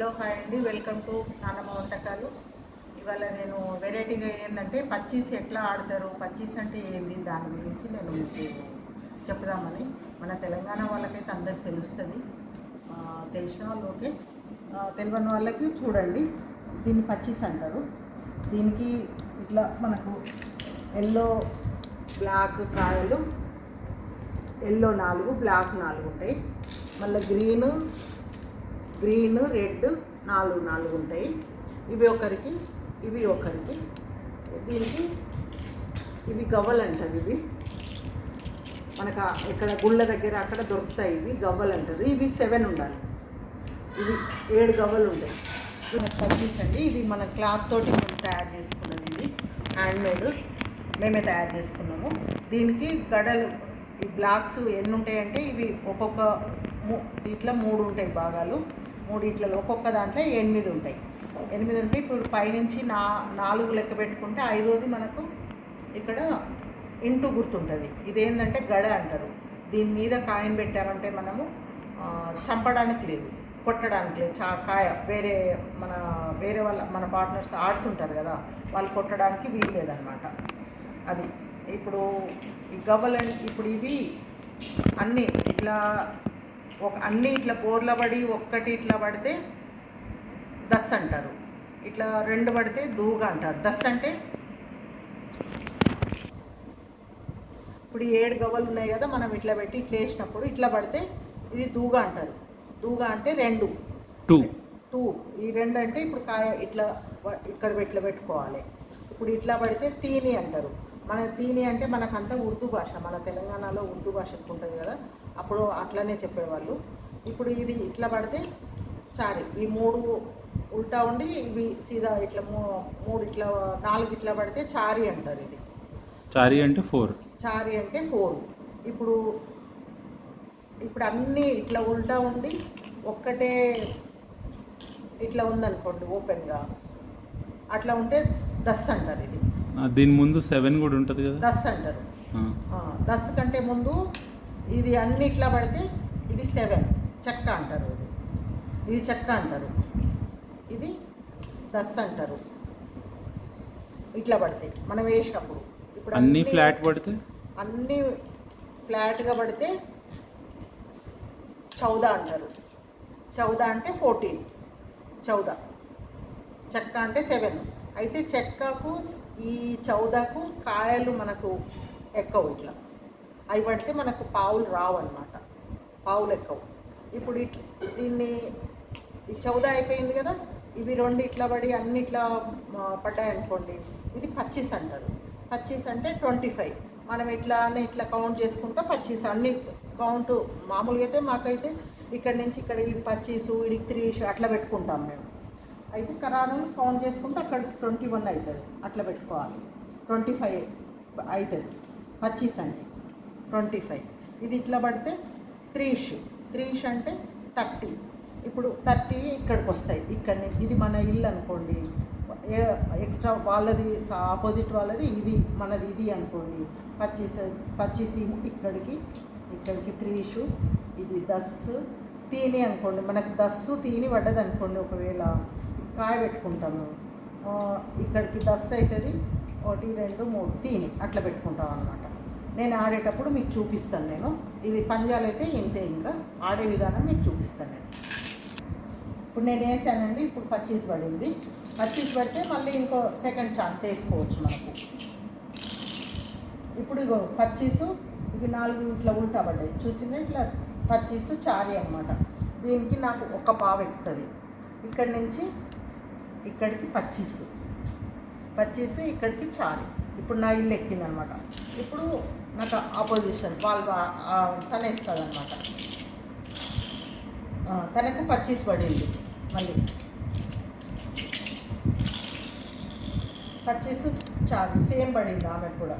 Hello hi అండి welcome to నానమ్మ వంటకాలు. ఇవాళ నేను వెరైటీగా ఏంటంటే పచ్చీస్ ఎట్లా ఆడతారు పచ్చీస్ అంటే ఏంది దాని గురించి నేను మీకు చెప్దామని. మన తెలంగాణ వాళ్ళకైతే అందరికి తెలుస్తుంది. తెలిసిన వాళ్ళు ఓకే. తెలియని వాళ్ళకి చూడండి. దీన్ని పచ్చీస్ అంటారు. దీనికి ఇట్లా మనకు ఎల్లో బ్లాక్ కాయలు ఎల్లో నాలుగు బ్లాక్ నాలుగు ఉంటాయి. మళ్ళీ గ్రీన్ గ్రీన్ రెడ్ నాలుగు నాలుగు ఉంటాయి. ఇవి ఒకరికి ఇవి ఒకరికి. దీనికి ఇవి గవ్వలు అంటారు ఇవి. మనకు ఇక్కడ గుళ్ళ దగ్గర అక్కడ దొరుకుతాయి ఇవి గవ్వలు అంటారు ఇవి సెవెన్ ఉండాలి. ఇవి ఏడు గవ్వలు ఉంటాయి. మనకు పచ్చీస్ ఇది మన క్లాత్ తోటి మేము తయారు చేసుకున్నది ఇది. హ్యాండ్మేడ్. మేమే తయారు చేసుకున్నాము. దీనికి గడలు ఈ బ్లాక్స్ ఎన్ని ఉంటాయంటే ఇవి ఒక్కొక్క మూ- ఇట్లా మూడు ఉంటాయి భాగాలు. మూడిట్లలో ఒక్కొక్క దాంట్లో ఎనిమిది ఉంటాయి. ఎనిమిది ఉంటే ఇప్పుడు పైనుంచి నా నాలుగు లెక్క పెట్టుకుంటే ఐదోది మనకు ఇక్కడ ఇంటూ గుర్తుంటుంది. ఇదేంటంటే గడ అంటారు. దీని మీద కాయను పెట్టామంటే మనము చంపడానికి లేదు కొట్టడానికి లేదు. చా కాయ వేరే మన వేరే వాళ్ళ మన పార్ట్నర్స్ ఆడుతుంటారు కదా వాళ్ళు కొట్టడానికి వీలు లేదనమాట అది ఇప్పుడు ఈ గవ్వల ఇప్పుడు ఇవి అన్నీ ఇట్లా ఒక అన్నీ ఇట్లా బోర్ల పడి ఒక్కటి ఇట్లా పడితే దస్ అంటారు. ఇట్లా రెండు పడితే దూగా అంటారు. దస్ అంటే? ఇప్పుడు ఏడు గవ్వలు ఉన్నాయి కదా మనం ఇట్లా పెట్టి ఇట్లా వేసినప్పుడు ఇట్లా పడితే ఇది దూగా అంటారు. దూగా అంటే రెండు. టూ. టూ. ఈ రెండు అంటే ఇప్పుడు కాయ ఇట్లా ఇక్కడ ఇట్లా పెట్టుకోవాలి. ఇప్పుడు ఇట్లా పడితే తీని అంటారు. మన తీని అంటే మనకంతా ఉర్దూ భాష మన తెలంగాణలో ఉర్దూ భాష ఎక్కువ ఉంటుంది కదా అప్పుడు అట్లనే చెప్పేవాళ్ళు. ఇప్పుడు ఇది ఇట్లా పడితే చారి ఈ మూడు ఉల్టా ఉండి ఇవి సీదా ఇట్లా మూ- మూడు ఇట్లా నాలుగు ఇట్లా పడితే చారి అంటారు ఇది. చారీ అంటే ఫోర్. చారి అంటే ఫోర్. ఇప్పుడు ఇప్పుడు అన్నీ ఇట్లా ఉల్టా ఉండి ఒక్కటే ఇట్లా ఉందనుకోండి ఓపెన్గా అట్లా ఉంటే దస్ అంటారు ఇది. దీని ముందు సెవెన్ కూడా ఉంటుంది కదా? దస్ అంటారు. దస్ కంటే ముందు ఇది అన్ని ఇట్లా పడితే ఇది సెవెన్. చెక్క అంటారు ఇది ఇది చెక్క అంటారు. ఇది దస్ అంటారు. ఇట్లా పడతాయి మనం వేసినప్పుడు. ఇప్పుడు అన్నీ ఫ్లాట్ పడితే? అన్నీ ఫ్లాట్గా పడితే చౌదా అంటారు. చౌదా అంటే ఫోర్టీన్. చౌదా. చెక్క అంటే సెవెన్. అయితే చెక్కకు ఈ చౌదాకు కాయలు మనకు ఎక్కవు ఇట్లా. అవి పడితే మనకు పావులు రావు పావులు ఎక్కవు. ఇప్పుడు ఇట్ దీన్ని ఈ చౌదా అయిపోయింది కదా ఇవి రెండు ఇట్లా పడి అన్ని ఇట్లా పడ్డాయనుకోండి అనుకోండి ఇది పచ్చీస్ అంటారు. పచ్చీస్ అంటే ట్వంటీ ఫైవ్. మనం ఇట్లానే ఇట్లా కౌంట్ చేసుకుంటా పచ్చీస్ అన్ని కౌంట్ మామూలుగా అయితే మాకైతే ఇక్కడ నుంచి ఇక్కడ ఇది పచ్చీసు ఇడికి త్రీస్ అట్లా పెట్టుకుంటాం మేము. అయితే కరాను కౌంట్ చేసుకుంటే అక్కడ ట్వంటీ వన్ అవుతుంది. అట్లా పెట్టుకోవాలి. ట్వంటీ ఫైవ్ అవుతుంది. పచ్చీస్ అంటే. Twenty five. ఇది ఇట్లా పడితే త్రీష్ త్రీష్ అంటే థర్టీ. ఇప్పుడు థర్టీ ఇక్కడికి వస్తాయి. ఇక్కడ ఇది మన ఇల్లు అనుకోండి. ఏ- ఎక్స్ట్రా వాళ్ళది ఆపోజిట్ వాళ్ళది ఇది మనది ఇది అనుకోండి. పచ్చీస్ పచ్చీస్ ఇక్కడికి ఇక్కడికి త్రీషు ఇది దస్ తీని అనుకోండి. మనకు దస్సు తీని పడ్డది అనుకోండి ఒకవేళ. కాయ పెట్టుకుంటాము ఇక్కడికి దస్ అవుతుంది ఒకటి రెండు మూడు తీని అట్లా పెట్టుకుంటాం అనమాట నేను ఆడేటప్పుడు మీకు చూపిస్తాను నేను. ఇది పంజాలు అయితే ఇంతే ఇంకా. ఆడే విధానం మీకు చూపిస్తాను నేను. ఇప్పుడు నేను వేసానండి ఇప్పుడు పచ్చీస్ పడింది. పచ్చీస్ పడితే మళ్ళీ ఇంకో సెకండ్ ఛాన్స్ వేసుకోవచ్చు మనకు. ఇప్పుడు ఇగో పచ్చీసు ఇవి నాలుగు ఇట్లా ఉల్టా పడ్డాయి. చూసిందా ఇట్లా పచ్చీసు చారీ అనమాట దీనికి నాకు ఒక పావు ఎక్కుతుంది. ఇక్కడి నుంచి ఇక్కడికి పచ్చీసు పచ్చీసు ఇక్కడికి చారీ. ఇప్పుడు నా ఇల్లు ఎక్కింది అనమాట ఇప్పుడు నాకు ఆపోజిషన్ వాళ్ళు తన ఇస్తుంది అనమాట తనకు పచ్చీస్ పడింది మళ్ళీ. పర్చేస్ చాలు సేమ్ పడింది ఆమెకు కూడా.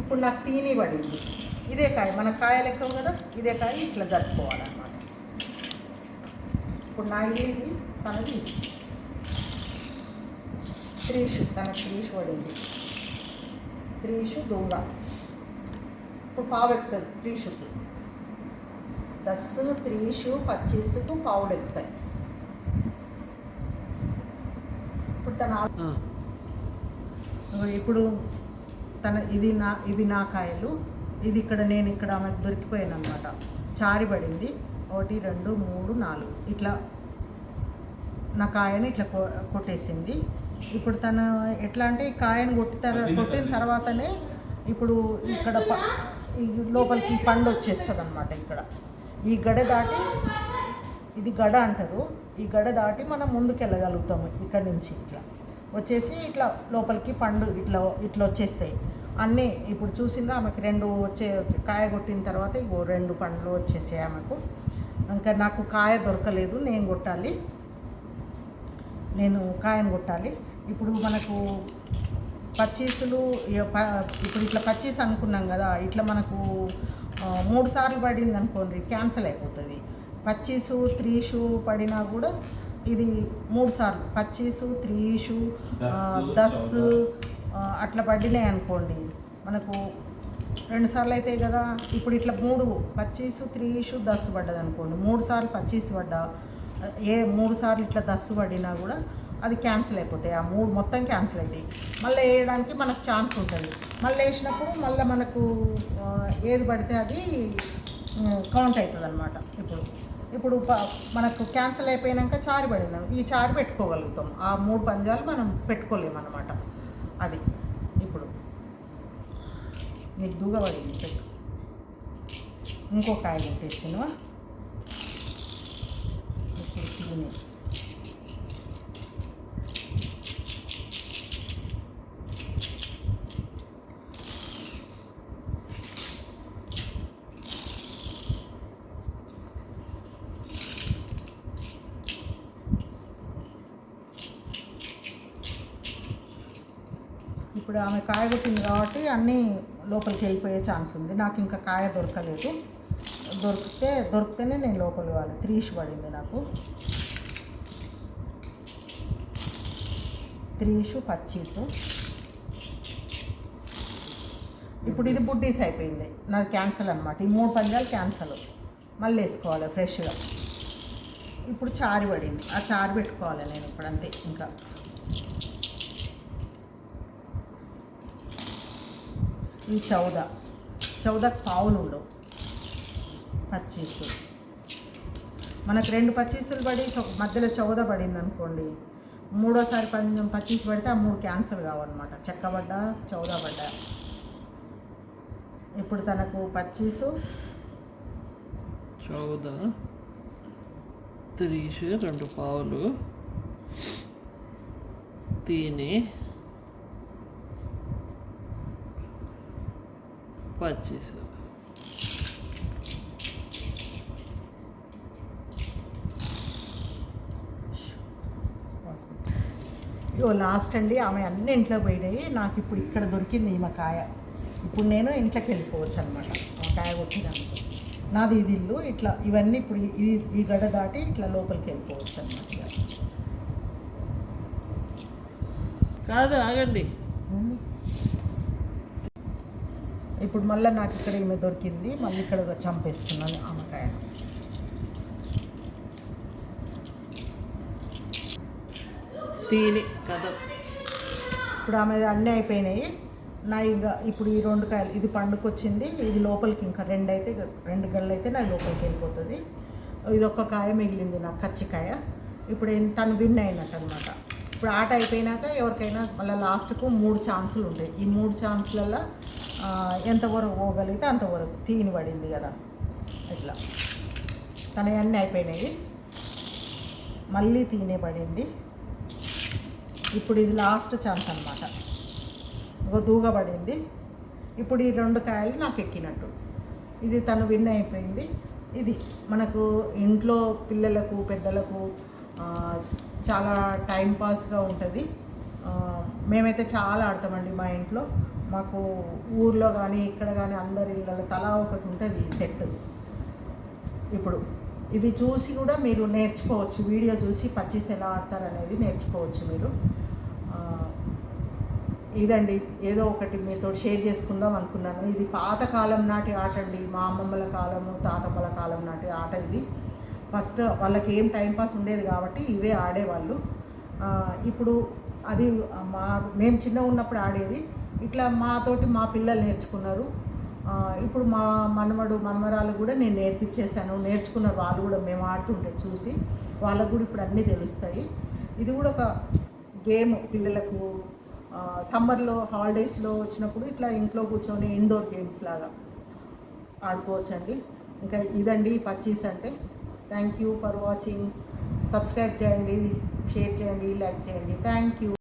ఇప్పుడు నాకు తీని పడింది. ఇదే కాయ మన కాయలు ఎక్కువ కదా ఇదే కాయ ఇట్లా జరుపుకోవాలన్నమాట. ఇప్పుడు నా ఇది ఇది తనది ఇది. త్రీషు తన త్రీషు పడింది. త్రీషు దొంగ ఇప్పుడు పావు ఎక్కుతుంది త్రీ షూకు దస్ త్రీ షూ పచ్చీస్కు పావులు ఎక్కుతాయి. ఇప్పుడు తన ఇప్పుడు తన ఇది నా ఇవి నా కాయలు. ఇది ఇక్కడ నేను ఇక్కడ ఆమెకు దొరికిపోయాను అనమాట చారి పడింది. ఒకటి రెండు మూడు నాలుగు. ఇట్లా నా కాయని ఇట్లా కొట్టేసింది. ఇప్పుడు తను ఎట్లా అంటే ఈ కాయను కొట్టి కొట్టిన తర్వాతనే ఇప్పుడు ఇక్కడ ప- ఈ లోపలికి పండు వచ్చేస్తుంది అనమాట ఇక్కడ. ఈ గడ దాటి ఇది గడ అంటారు. ఈ గడ దాటి మనం ముందుకు వెళ్ళగలుగుతాము ఇక్కడ నుంచి ఇట్లా. వచ్చేసి ఇట్లా లోపలికి పండు ఇట్లా ఇట్లా వచ్చేస్తాయి. అన్నీ ఇప్పుడు చూసిందా ఆమెకి రెండు వచ్చే కాయ కొట్టిన తర్వాత ఇగో రెండు పండ్లు వచ్చేసాయి ఆమెకు. ఇంకా నాకు కాయ దొరకలేదు నేను కొట్టాలి. నేను కాయను కొట్టాలి. ఇప్పుడు మనకు పచ్చీసులు ఇప్పుడు ఇట్లా పచ్చీస్ అనుకున్నాం కదా ఇట్లా మనకు మూడు సార్లు పడింది అనుకోండి క్యాన్సిల్ అయిపోతుంది. పచ్చీసు త్రీషు పడినా కూడా ఇది మూడు సార్లు. పచ్చీసు త్రీషు దస్ అట్లా పడినాయి అనుకోండి మనకు రెండు సార్లు అవుతాయి కదా ఇప్పుడు ఇట్లా మూడు పచ్చీసు త్రీషు దస్సు పడ్డది అనుకోండి మూడు సార్లు పచ్చీసు పడ్డా ఏ మూడు సార్లు ఇట్లా దస్సు పడినా కూడా అది క్యాన్సిల్ అయిపోతాయి. ఆ మూడు మొత్తం క్యాన్సిల్ అవుతాయి మళ్ళీ వేయడానికి మనకు ఛాన్స్ ఉంటుంది. మళ్ళీ వేసినప్పుడు మళ్ళీ మనకు ఏది పడితే అది కౌంట్ అవుతుంది అనమాట ఇప్పుడు ఇప్పుడు మనకు క్యాన్సిల్ అయిపోయినాక చారు పడింది. ఈ చారు పెట్టుకోగలుగుతాం. ఆ మూడు పంజాలు మనం పెట్టుకోలేము అనమాట అది ఇప్పుడు. నీకు దూగా పడింది పెట్టు. ఇంకో కాయ తెచ్చినవా? ఇప్పుడు తిని ఇప్పుడు ఆమె కాయ కొట్టింది కాబట్టి అన్నీ లోపలికి వెళ్ళిపోయే ఛాన్స్ ఉంది. నాకు ఇంకా కాయ దొరకలేదు. దొరికితే దొరికితేనే నేను లోపలికి పోవాలి త్రీష్ పడింది నాకు. త్రీషు పచ్చీసు. ఇప్పుడు ఇది బుడ్డీస్ అయిపోయింది. నాది క్యాన్సల్ అనమాట ఈ మూడు పంజాలు క్యాన్సల్. మళ్ళీ వేసుకోవాలి ఫ్రెష్గా. ఇప్పుడు చారు పడింది. ఆ చారు పెట్టుకోవాలి నేను ఇప్పుడు అంతే. ఇంకా ఈ చౌద. చౌదకు పావులు ఉండవు. పచ్చీసు. మనకు రెండు పచ్చీసులు పడి మధ్యలో చౌద పడింది అనుకోండి మూడోసారి కొంచెం పచ్చీసు పడితే ఆ మూడు క్యాన్సల్ కావన్నమాట. చెక్కబడ్డ చౌద పడ్డ. ఇప్పుడు తనకు పచ్చీసు. చౌద త్రీసు రెండు పావులు. తిని పచ్చీస్ ఇగో లాస్ట్ అండి ఆమె అన్ని ఇంట్లో పోయినాయి. నాకు ఇప్పుడు ఇక్కడ దొరికింది ఈమె కాయ ఇప్పుడు నేను ఇంట్లోకి వెళ్ళిపోవచ్చు అనమాట ఆ కాయ కొట్టినందుకు నాది ఇది ఇల్లు. ఇట్లా ఇవన్నీ ఇప్పుడు ఈ- ఈ గడ దాటి ఇట్లా లోపలికి వెళ్ళిపోవచ్చు అనమాట కాదు ఆగండి. ఇప్పుడు మళ్ళీ నాకు ఇక్కడ ఈమె దొరికింది మళ్ళీ ఇక్కడ చంపేస్తున్నాను ఆమెకాయను. తిని ఇప్పుడు ఆమె అన్నీ అయిపోయినాయి. నా ఇంకా ఇప్పుడు ఈ రెండు కాయలు ఇది పండుకొచ్చింది ఇది లోపలికి ఇంకా రెండు అయితే రెండు గళ్ళు అయితే నా లోపలికి వెళ్ళిపోతుంది. ఇది ఒక్క కాయ మిగిలింది నాకు కచ్చికాయ. ఇప్పుడు తను విన్ అయినట్టు అనమాట ఇప్పుడు ఆట అయిపోయినాక ఎవరికైనా మళ్ళీ లాస్ట్కు మూడు ఛాన్సులు ఉంటాయి ఈ మూడు ఛాన్సులలో ఎంతవరకు పోగలిగితే అంతవరకు తీని పడింది కదా. ఇట్లా. తన అన్నీ అయిపోయినాయి. మళ్ళీ తీనే పడింది. ఇప్పుడు ఇది లాస్ట్ ఛాన్స్ అనమాట ఒక దూగబడింది ఇప్పుడు ఈ రెండు కాయలు నాకు ఎక్కినట్టు. ఇది తను విన్ అయిపోయింది. ఇది మనకు ఇంట్లో పిల్లలకు పెద్దలకు చాలా టైం పాస్గా ఉంటుంది. మేమైతే చాలా ఆడతామండి మా ఇంట్లో. మాకు ఊర్లో కానీ ఇక్కడ కానీ అందరి ఇళ్ళలో తలా ఒకటి ఉంటుంది ఈ సెట్. ఇప్పుడు ఇది చూసి కూడా మీరు నేర్చుకోవచ్చు. వీడియో చూసి పచ్చిస్ ఎలా ఆడతారు అనేది నేర్చుకోవచ్చు మీరు. ఇదండి. ఏదో ఒకటి మీతో షేర్ చేసుకుందాం అనుకున్నాను. ఇది పాతకాలం నాటి ఆట అండి. మా అమ్మమ్మల కాలము తాతమ్మల కాలం నాటి ఆట ఇది. ఫస్ట్ వాళ్ళకి ఏం టైంపాస్ ఉండేది కాబట్టి ఇవే ఆడేవాళ్ళు. ఇప్పుడు అది మా మేము చిన్న ఉన్నప్పుడు ఆడేది ఇట్లా మాతోటి మా పిల్లలు నేర్చుకున్నారు. ఇప్పుడు మా మనవడు మనమరాలు కూడా నేను నేర్పించేశాను. నేర్చుకున్నారు వాళ్ళు కూడా మేము ఆడుతుంటే చూసి వాళ్ళకు కూడా ఇప్పుడు అన్నీ తెలుస్తాయి. ఇది కూడా ఒక గేమ్ పిల్లలకు. సమ్మర్లో హాలిడేస్లో వచ్చినప్పుడు ఇట్లా ఇంట్లో కూర్చొని ఇండోర్ గేమ్స్ లాగా ఆడుకోవచ్చండి. ఇంకా ఇదండి పచ్చీస్ అంటే. Thank you for watching. Subscribe చేయండి షేర్ చేయండి లైక్ చేయండి. Thank you.